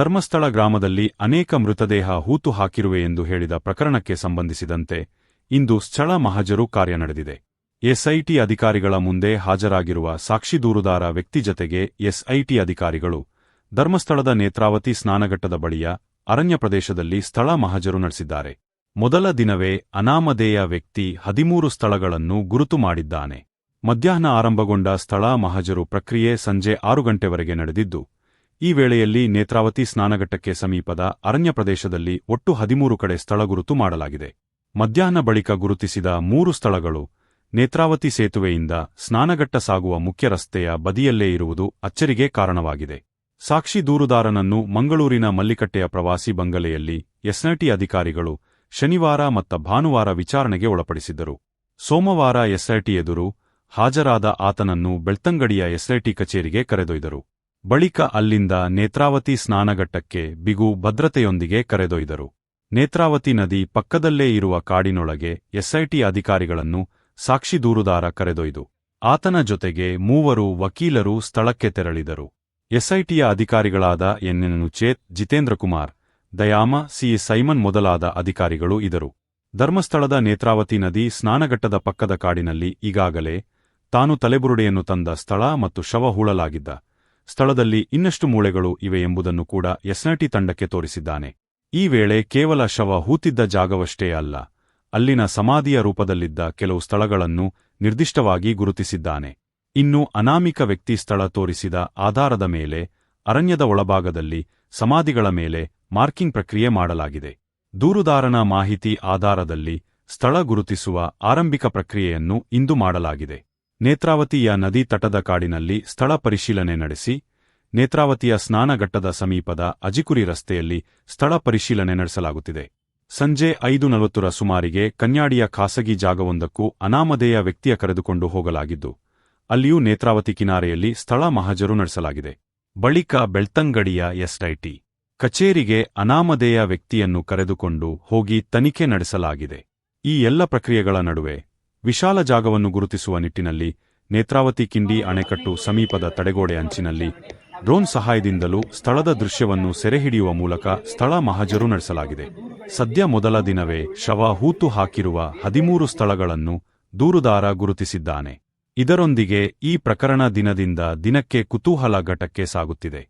ಧರ್ಮಸ್ಥಳ ಗ್ರಾಮದಲ್ಲಿ ಅನೇಕ ಮೃತದೇಹ ಹೂತು ಹಾಕಿರುವೆ ಎಂದು ಹೇಳಿದ ಪ್ರಕರಣಕ್ಕೆ ಸಂಬಂಧಿಸಿದಂತೆ ಇಂದು ಸ್ಥಳ ಮಹಜರು ಕಾರ್ಯ ನಡೆದಿದೆ. ಎಸ್ಐಟಿ ಅಧಿಕಾರಿಗಳ ಮುಂದೆ ಹಾಜರಾಗಿರುವ ಸಾಕ್ಷಿ ದೂರುದಾರ ವ್ಯಕ್ತಿ ಜತೆಗೆ ಎಸ್ಐಟಿ ಅಧಿಕಾರಿಗಳು ಧರ್ಮಸ್ಥಳದ ನೇತ್ರಾವತಿ ಸ್ನಾನಘಟ್ಟದ ಬಳಿಯ ಅರಣ್ಯ ಪ್ರದೇಶದಲ್ಲಿ ಸ್ಥಳ ಮಹಜರು ನಡೆಸಿದ್ದಾರೆ. ಮೊದಲ ದಿನವೇ ಅನಾಮಧೇಯ ವ್ಯಕ್ತಿ ಹದಿಮೂರು ಸ್ಥಳಗಳನ್ನು ಗುರುತು ಮಾಡಿದ್ದಾನೆ. ಮಧ್ಯಾಹ್ನ ಆರಂಭಗೊಂಡ ಸ್ಥಳ ಮಹಜರು ಪ್ರಕ್ರಿಯೆ ಸಂಜೆ ಆರು ಗಂಟೆವರೆಗೆ ನಡೆದಿದ್ದು ಈ ವೇಳೆಯಲ್ಲಿ ನೇತ್ರಾವತಿ ಸ್ನಾನಘಟ್ಟಕ್ಕೆ ಸಮೀಪದ ಅರಣ್ಯ ಪ್ರದೇಶದಲ್ಲಿ ಒಟ್ಟು ಹದಿಮೂರು ಕಡೆ ಸ್ಥಳ ಗುರುತು ಮಾಡಲಾಗಿದೆ. ಮಧ್ಯಾಹ್ನ ಬಳಿಕ ಗುರುತಿಸಿದ ಮೂರು ಸ್ಥಳಗಳು ನೇತ್ರಾವತಿ ಸೇತುವೆಯಿಂದ ಸ್ನಾನಘಟ್ಟ ಸಾಗುವ ಮುಖ್ಯ ರಸ್ತೆಯ ಬದಿಯಲ್ಲೇ ಇರುವುದು ಅಚ್ಚರಿಗೆ ಕಾರಣವಾಗಿದೆ. ಸಾಕ್ಷಿ ದೂರುದಾರನನ್ನು ಮಂಗಳೂರಿನ ಮಲ್ಲಿಕಟ್ಟೆಯ ಪ್ರವಾಸಿ ಬಂಗಲೆಯಲ್ಲಿ ಎಸ್ಐಟಿ ಅಧಿಕಾರಿಗಳು ಶನಿವಾರ ಮತ್ತು ಭಾನುವಾರ ವಿಚಾರಣೆಗೆ ಒಳಪಡಿಸಿದ್ದರು. ಸೋಮವಾರ ಎಸ್ಐಟಿ ಎದುರು ಹಾಜರಾದ ಆತನನ್ನು ಬೆಳ್ತಂಗಡಿಯ ಎಸ್ಐಟಿ ಕಚೇರಿಗೆ ಕರೆದೊಯ್ದರು. ಬಳಿಕ ಅಲ್ಲಿಂದ ನೇತ್ರಾವತಿ ಸ್ನಾನಘಟ್ಟಕ್ಕೆ ಬಿಗು ಭದ್ರತೆಯೊಂದಿಗೆ ಕರೆದೊಯ್ದರು. ನೇತ್ರಾವತಿ ನದಿ ಪಕ್ಕದಲ್ಲೇ ಇರುವ ಕಾಡಿನೊಳಗೆ ಎಸ್ಐಟಿ ಅಧಿಕಾರಿಗಳನ್ನು ಸಾಕ್ಷಿ ದೂರುದಾರ ಕರೆದೊಯ್ದು. ಆತನ ಜೊತೆಗೆ ಮೂವರು ವಕೀಲರು ಸ್ಥಳಕ್ಕೆ ತೆರಳಿದರು. ಎಸ್ಐಟಿಯ ಅಧಿಕಾರಿಗಳಾದ ಎನ್ಎನ್ ಚೇತ್ ಜಿತೇಂದ್ರ ಕುಮಾರ್, ದಯಾಮ, ಸಿ ಸೈಮನ್ ಮೊದಲಾದ ಅಧಿಕಾರಿಗಳು ಇದರು ಧರ್ಮಸ್ಥಳದ ನೇತ್ರಾವತಿ ನದಿ ಸ್ನಾನಘಟ್ಟದ ಪಕ್ಕದ ಕಾಡಿನಲ್ಲಿ ಈಗಾಗಲೇ ತಾನು ತಲೆಬುರುಡೆಯನ್ನು ತಂದ ಸ್ಥಳ ಮತ್ತು ಶವ ಹೂಳಲಾಗಿದ್ದ. ಸ್ಥಳದಲ್ಲಿ ಇನ್ನಷ್ಟು ಮೂಳೆಗಳು ಇವೆ ಎಂಬುದನ್ನು ಕೂಡ ಎಸ್ಐಟಿ ತಂಡಕ್ಕೆ ತೋರಿಸಿದ್ದಾನೆ. ಈ ವೇಳೆ ಕೇವಲ ಶವ ಹೂತಿದ್ದ ಜಾಗವಷ್ಟೇ ಅಲ್ಲ, ಅಲ್ಲಿನ ಸಮಾಧಿಯ ರೂಪದಲ್ಲಿದ್ದ ಕೆಲವು ಸ್ಥಳಗಳನ್ನು ನಿರ್ದಿಷ್ಟವಾಗಿ ಗುರುತಿಸಿದ್ದಾನೆ. ಇನ್ನು ಅನಾಮಿಕ ವ್ಯಕ್ತಿ ಸ್ಥಳ ತೋರಿಸಿದ ಆಧಾರದ ಮೇಲೆ ಅರಣ್ಯದ ಒಳಭಾಗದಲ್ಲಿ ಸಮಾಧಿಗಳ ಮೇಲೆ ಮಾರ್ಕಿಂಗ್ ಪ್ರಕ್ರಿಯೆ ಮಾಡಲಾಗಿದೆ. ದೂರುದಾರನ ಮಾಹಿತಿ ಆಧಾರದಲ್ಲಿ ಸ್ಥಳ ಗುರುತಿಸುವ ಆರಂಭಿಕ ಪ್ರಕ್ರಿಯೆಯನ್ನು ಇಂದು ಮಾಡಲಾಗಿದೆ. ನೇತ್ರಾವತಿಯ ನದಿ ತಟದ ಕಾಡಿನಲ್ಲಿ ಸ್ಥಳ ಪರಿಶೀಲನೆ ನಡೆಸಿ, ನೇತ್ರಾವತಿಯ ಸ್ನಾನಘಟ್ಟದ ಸಮೀಪದ ಅಜಿಕುರಿ ರಸ್ತೆಯಲ್ಲಿ ಸ್ಥಳ ಪರಿಶೀಲನೆ ನಡೆಸಲಾಗುತ್ತಿದೆ. ಸಂಜೆ ಐದು ನಲವತ್ತರ ಸುಮಾರಿಗೆ ಕನ್ಯಾಡಿಯ ಖಾಸಗಿ ಜಾಗವೊಂದಕ್ಕೂ ಅನಾಮಧೇಯ ವ್ಯಕ್ತಿಯ ಕರೆದುಕೊಂಡು ಹೋಗಲಾಗಿದ್ದು, ಅಲ್ಲಿಯೂ ನೇತ್ರಾವತಿ ಕಿನಾರೆಯಲ್ಲಿ ಸ್ಥಳ ಮಹಜರು ನಡೆಸಲಾಗಿದೆ. ಬಳಿಕ ಬೆಳ್ತಂಗಡಿಯ ಎಸ್ಐಟಿ ಕಚೇರಿಗೆ ಅನಾಮಧೇಯ ವ್ಯಕ್ತಿಯನ್ನು ಕರೆದುಕೊಂಡು ಹೋಗಿ ತನಿಖೆ ನಡೆಸಲಾಗಿದೆ. ಈ ಎಲ್ಲ ಪ್ರಕ್ರಿಯೆಗಳ ನಡುವೆ ವಿಶಾಲ ಜಾಗವನ್ನು ಗುರುತಿಸುವ ನಿಟ್ಟಿನಲ್ಲಿ ನೇತ್ರಾವತಿ ಕಿಂಡಿ ಅಣೆಕಟ್ಟು ಸಮೀಪದ ತಡೆಗೋಡೆ ಅಂಚಿನಲ್ಲಿ ಡ್ರೋನ್ ಸಹಾಯದಿಂದಲೂ ಸ್ಥಳದ ದೃಶ್ಯವನ್ನು ಸೆರೆಹಿಡಿಯುವ ಮೂಲಕ ಸ್ಥಳ ಮಹಜರು ನಡೆಸಲಾಗಿದೆ. ಸದ್ಯ ಮೊದಲ ದಿನವೇ ಶವ ಹೂತು ಹಾಕಿರುವ ಹದಿಮೂರು ಸ್ಥಳಗಳನ್ನು ದೂರುದಾರ ಗುರುತಿಸಿದ್ದಾನೆ. ಇದರೊಂದಿಗೆ ಈ ಪ್ರಕರಣ ದಿನದಿಂದ ದಿನಕ್ಕೆ ಕುತೂಹಲ ಘಟಕ್ಕೆ ಸಾಗುತ್ತಿದೆ.